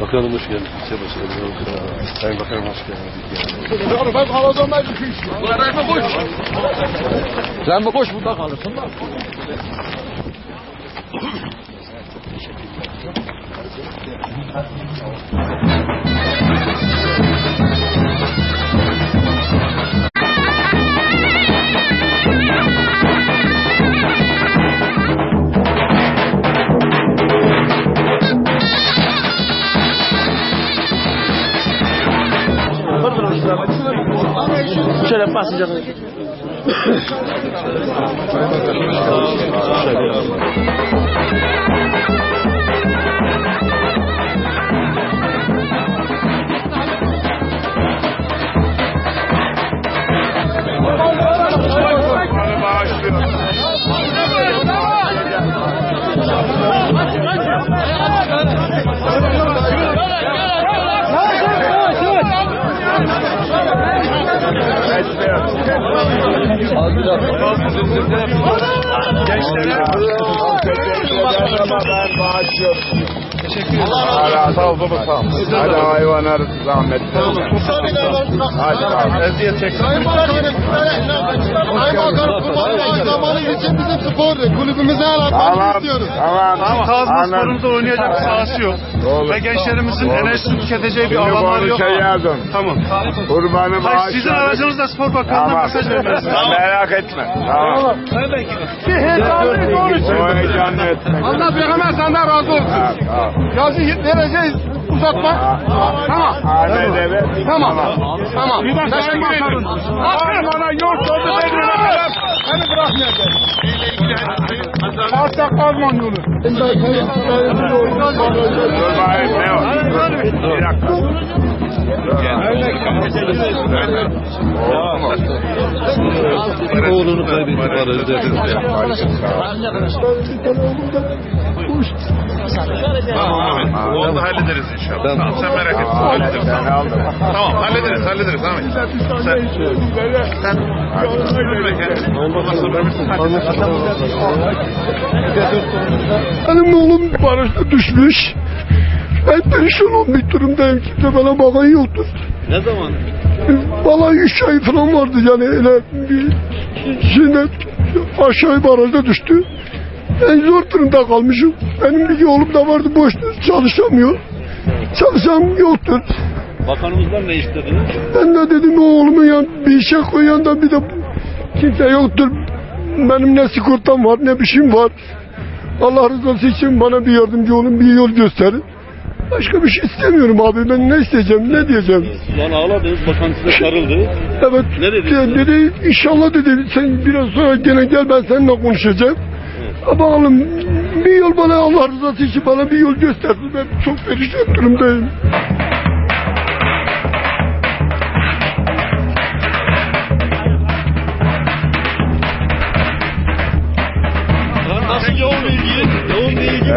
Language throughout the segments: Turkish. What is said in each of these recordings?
Bakanım hoş geldiniz. İlçe başkanım. Sayın Bakanım hoş geldiniz. Ben havazondan çıkış. Sen bu boş burada kalırsın já. Da. Şöyle basınca Teşekkür ederim. Sağ ol baba sağ ol. Hadi hayvanlar zahmet. Hadi abi. Eziyet çeksin. Sayın Bakanım, Sayın Bakanım, kurban zamanı için bizim spor kulübümüze el Tamam. istiyoruz. Tamam. Ama Kazma sporumuzda oynayacak bir sahası yok. Doğru. Ve gençlerimizin Doğru. enerjisini tüketeceği bir Şimdi alanları yok. konuşacağım. Tamam. Kurbanı Hayır, sizin aracınızda spor bakanlığına Tamam. mesaj lazım. Merak etme. Tamam. O heyecanlı etme. Allah Peygamber senden razı olsun. Yazı vereceğiz. Uzatma. Tamam. Ahmet evet. Tamam. Tamam. Teşekkür ederim. Aferin. Beni bırakmayacak. Hatta kazman yolu. Bakayım ne o? Bir dakika. Oğlunu kaybettik aracı. Onu hallederiz inşallah. Tamam. sen merak etme. Hallederiz. aldım. Tamam hallederiz hallederiz. Tamam. Sen, sen üzülme kendini. Allah sabır versin. Benim oğlum barajda düşmüş. Ben perişan olmuş durumdayım. Kimse bana bakan yoktur. Ne zaman? Vallahi üç ay falan vardı yani öyle bir şimdi aşağı barajda düştü. En zor durumda kalmışım. Benim bir oğlum da vardı boştu çalışamıyor. Çalışan yoktur. Bakanımızdan ne istediniz? Ben de dedim oğlumu yan bir işe koyan da bir de kimse yoktur. Benim ne sigortam var ne bir şeyim var. Allah rızası için bana bir yardımcı olun bir yol gösterin. Başka bir şey istemiyorum abi ben ne isteyeceğim ne diyeceğim. Lan ağladınız bakan size sarıldı. Evet. Ne dedi? De- dedi inşallah dedi sen biraz sonra gene gel ben seninle konuşacağım. Ama oğlum bir yol bana Allah rızası için bana bir yol gösterdi. Ben çok perişan durumdayım.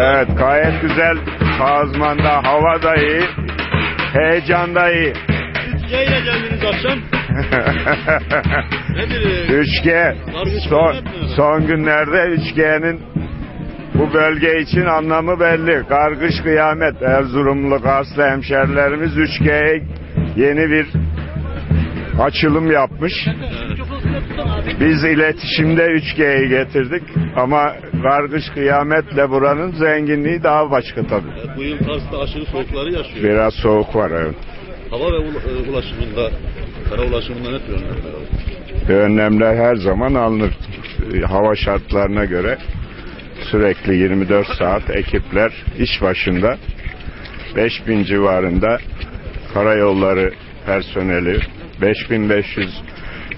Evet gayet güzel. Kazmanda hava da iyi. Heyecan da iyi. Yayına geldiniz akşam. Nedir? 3G son, son günlerde 3G'nin bu bölge için anlamı belli. Kargış kıyamet. Erzurumlu Karslı hemşerilerimiz 3G'ye yeni bir açılım yapmış. Biz iletişimde 3G'yi getirdik ama kargış kıyametle buranın zenginliği daha başka tabii. Bu yıl Kars'ta aşırı soğukları yaşıyor. Biraz soğuk var evet. Hava ve e, ulaşımında, kara ulaşımında ne tür önlemler alıyor? Önlemler her zaman alınır. Hava şartlarına göre sürekli 24 saat ekipler iş başında 5000 civarında karayolları personeli 5500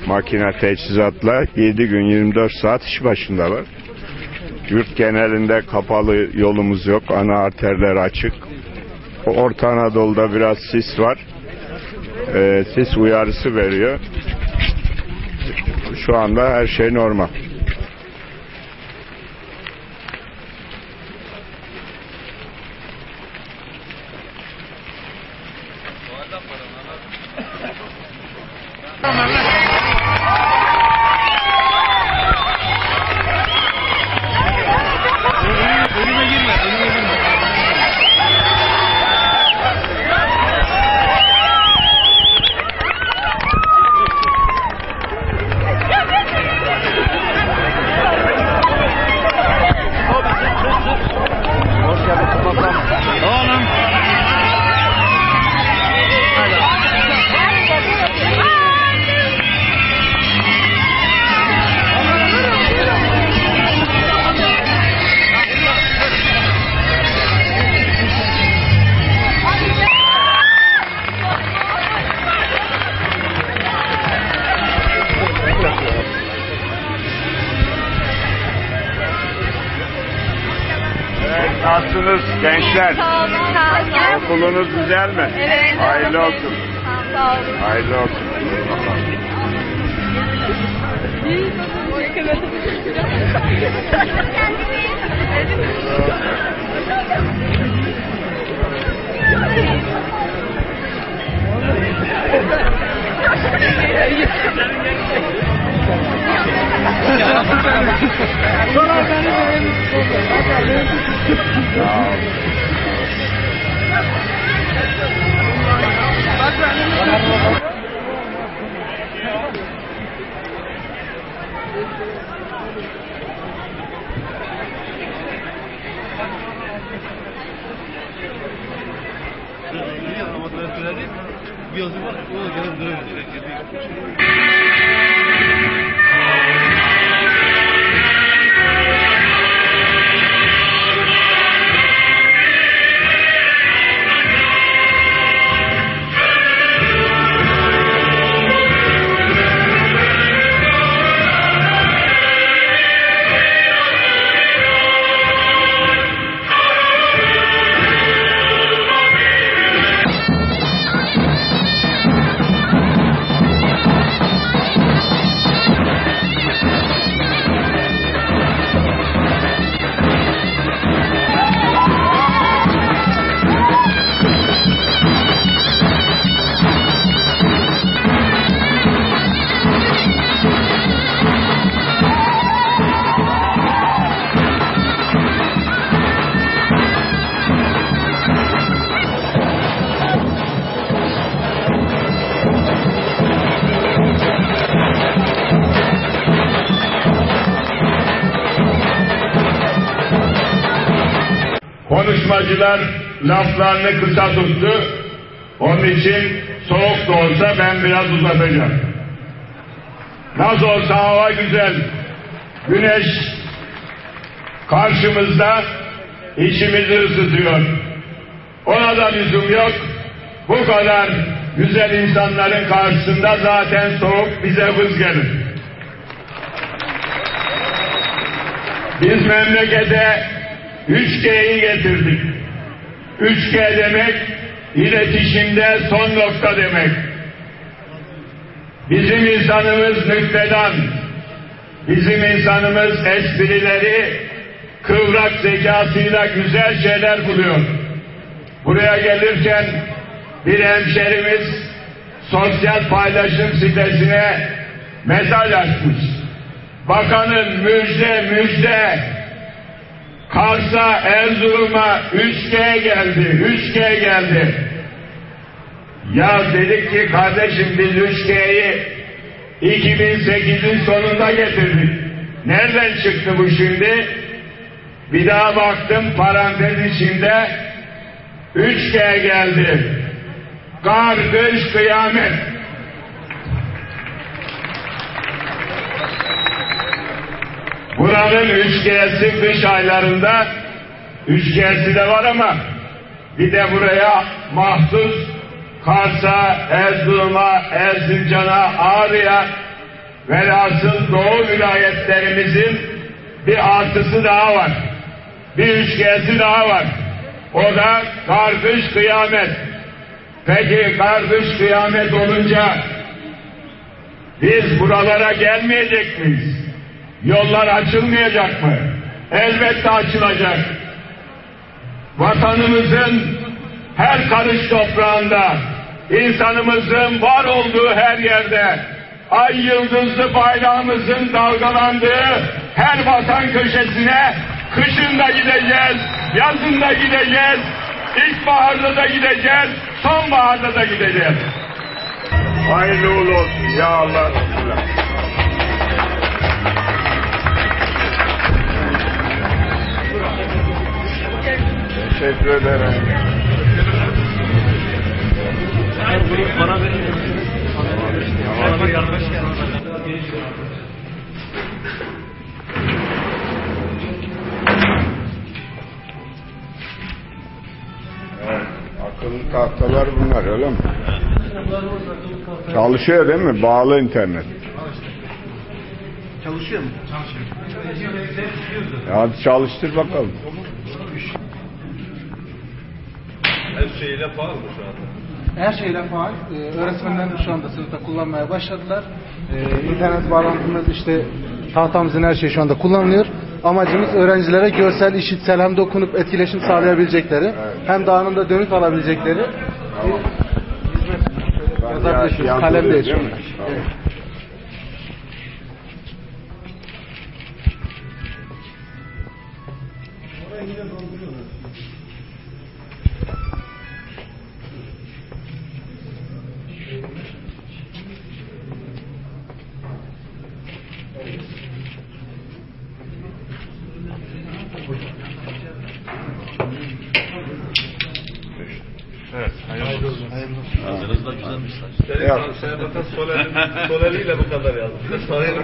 makine teçhizatla 7 gün 24 saat iş başındalar. Yurt genelinde kapalı yolumuz yok. Ana arterler açık. Orta Anadolu'da biraz sis var. Ee, sis uyarısı veriyor. Şu anda her şey normal. Gençler Sağ olun. Sağ olun. okulunuz güzel mi? Evet. Hayırlı olsun. Sağ olun. Hayırlı olsun. Yazı var, o da gene Konuşmacılar laflarını kısa tuttu. Onun için soğuk da olsa ben biraz uzatacağım. Nasıl olsa hava güzel. Güneş karşımızda içimizi ısıtıyor. Ona da lüzum yok. Bu kadar güzel insanların karşısında zaten soğuk bize vız gelir. Biz memlekete 3G'yi getirdik. 3G demek iletişimde son nokta demek. Bizim insanımız nüktedan. Bizim insanımız esprileri kıvrak zekasıyla güzel şeyler buluyor. Buraya gelirken bir hemşerimiz sosyal paylaşım sitesine mesaj açmış. Bakanın müjde müjde Kars'a, Erzurum'a 3G geldi, 3G geldi. Ya dedik ki kardeşim biz 3G'yi 2008'in sonunda getirdik. Nereden çıktı bu şimdi? Bir daha baktım parantez içinde 3G geldi. Kar, kıyamet. Buranın 3G'si kış aylarında 3G'si de var ama bir de buraya mahsus Kars'a, Erzurum'a, Erzincan'a, Ağrı'ya velhasıl Doğu vilayetlerimizin bir artısı daha var. Bir üçgesi daha var. O da kardeş kıyamet. Peki kardeş kıyamet olunca biz buralara gelmeyecek miyiz? Yollar açılmayacak mı? Elbette açılacak. Vatanımızın her karış toprağında, insanımızın var olduğu her yerde, ay yıldızlı bayrağımızın dalgalandığı her vatan köşesine kışında gideceğiz, yazında gideceğiz, ilkbaharda da gideceğiz, sonbaharda da gideceğiz. Hayırlı olsun ya Allah. Teşekkür ederim. Bana verin. Evet, akıllı tahtalar bunlar öyle mi? Çalışıyor değil mi? Bağlı internet. Çalışıyor mu? Ya hadi çalıştır bakalım. Her şeyiyle faal mı şu anda? Her şeyle faal. Ee, öğretmenler şu anda sınıfta kullanmaya başladılar. Ee, internet bağlantımız işte tahtamızın her şeyi şu anda kullanılıyor. Amacımız öğrencilere görsel, işitsel hem dokunup etkileşim sağlayabilecekleri hem de anında dönüt alabilecekleri bir hizmet. Şöyle yazabilirsiniz. Yazılıyor, Hayırlı olsun. Da güzelmiş. Yok. Sol, eliyle bu kadar yazdı. Sağ eli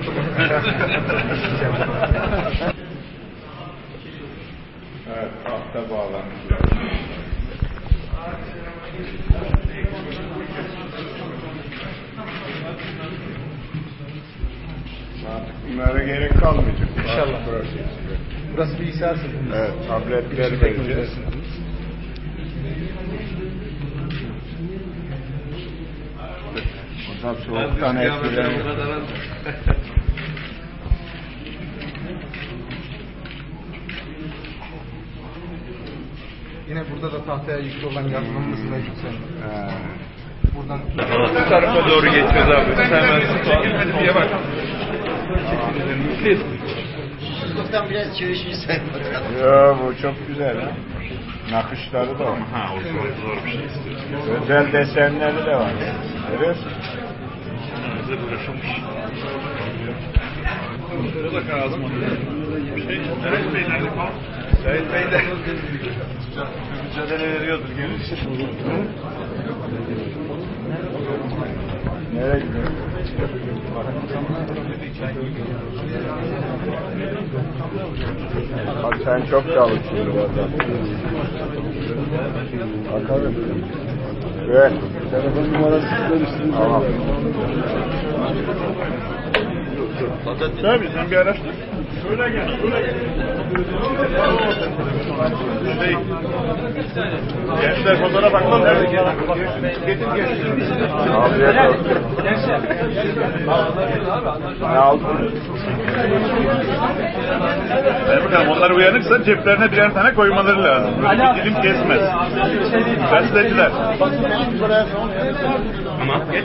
Evet, tahta bağlantılar. Artık bunlara gerek kalmayacak. İnşallah. Prosesinde. Burası bilgisayar sınıfımız. Evet, tabletler vereceğiz. Burada soğuktan etkileniyor. Yine burada da tahtaya yüklü olan mevcut senin. Ha. Buradan Bu tarafa doğru geçiyoruz abi. Hemen çekilmedi diye bak. Sınıftan biraz çalışırsan bakalım. Yo, bu çok güzel ha. Nakışları da var. Ha o zor, zor bir şey istiyorsun. Özel desenleri de var. Görüyorsun. Bize bırakılmış. Şöyle bak ağzım Şey, Sait Bey nerede kal? Sait Bey de mücadele veriyordur. Nereye gidiyorsun? Bak sen çok çalışıyorsun burada. Bakalım. Evet. Telefon numarası Tamam. Tabii sen bir araştır. Şöyle gel, şöyle gel. Şey, gençler fotoğraf bakalım. Nerede? Getir getir. Afiyet olsun. Ne aldın? Ver bakalım onlar uyanıksa ceplerine birer tane koymaları lazım. Böyle bir dilim kesmez. Gazeteciler. Tamam gel.